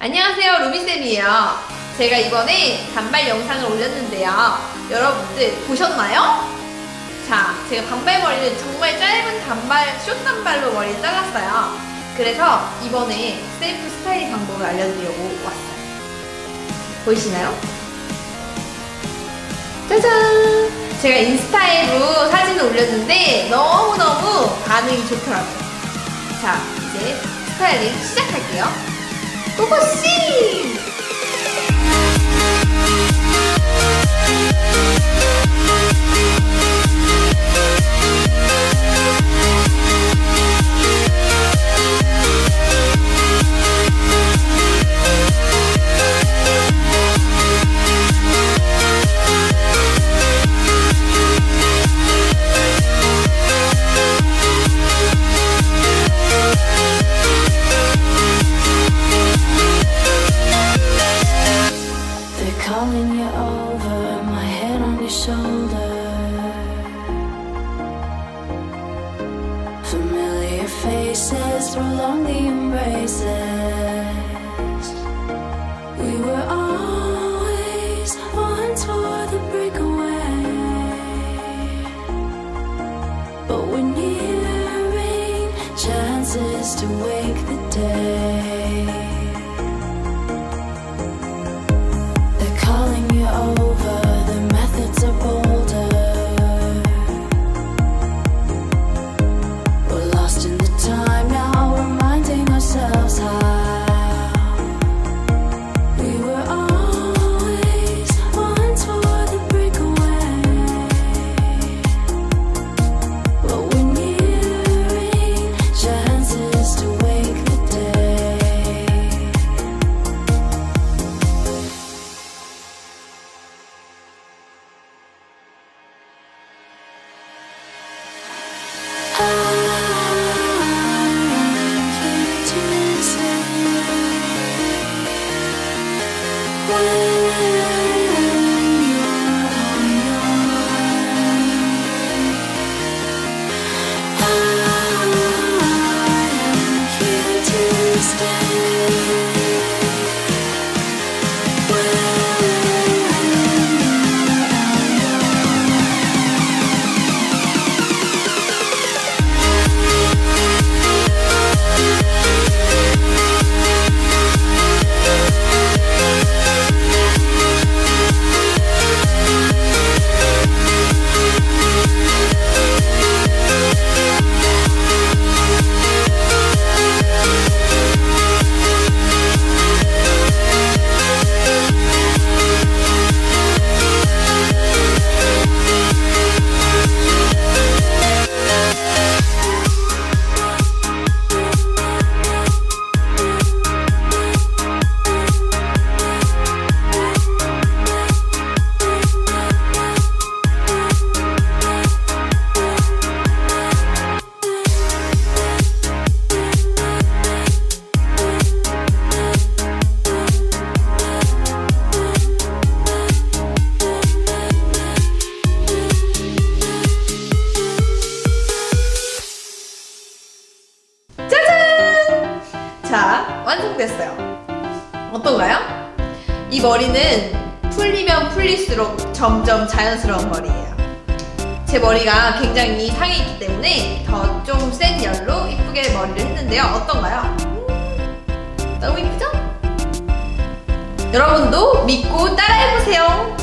안녕하세요 루비쌤이에요. 제가 이번에 단발 영상을 올렸는데요. 여러분들 보셨나요? 자 제가 단발머리를 정말 짧은 단발 숏 단발로 머리를 잘랐어요. 그래서 이번에 셀프 스타일링 방법을 알려드리려고 왔어요. 보이시나요? 짜잔! 제가 인스타에도 사진을 올렸는데 너무너무 반응이 좋더라고요. 자 이제 스타일링 시작할게요 고고 faces prolong the embraces. We were always one for the breakaway, but we're nearing chances to wake the day. 어떤가요? 이 머리는 풀리면 풀릴수록 점점 자연스러운 머리예요. 제 머리가 굉장히 상해 있기 때문에 더 좀 센 열로 이쁘게 머리를 했는데요. 어떤가요? 음, 너무 이쁘죠? 여러분도 믿고 따라해보세요.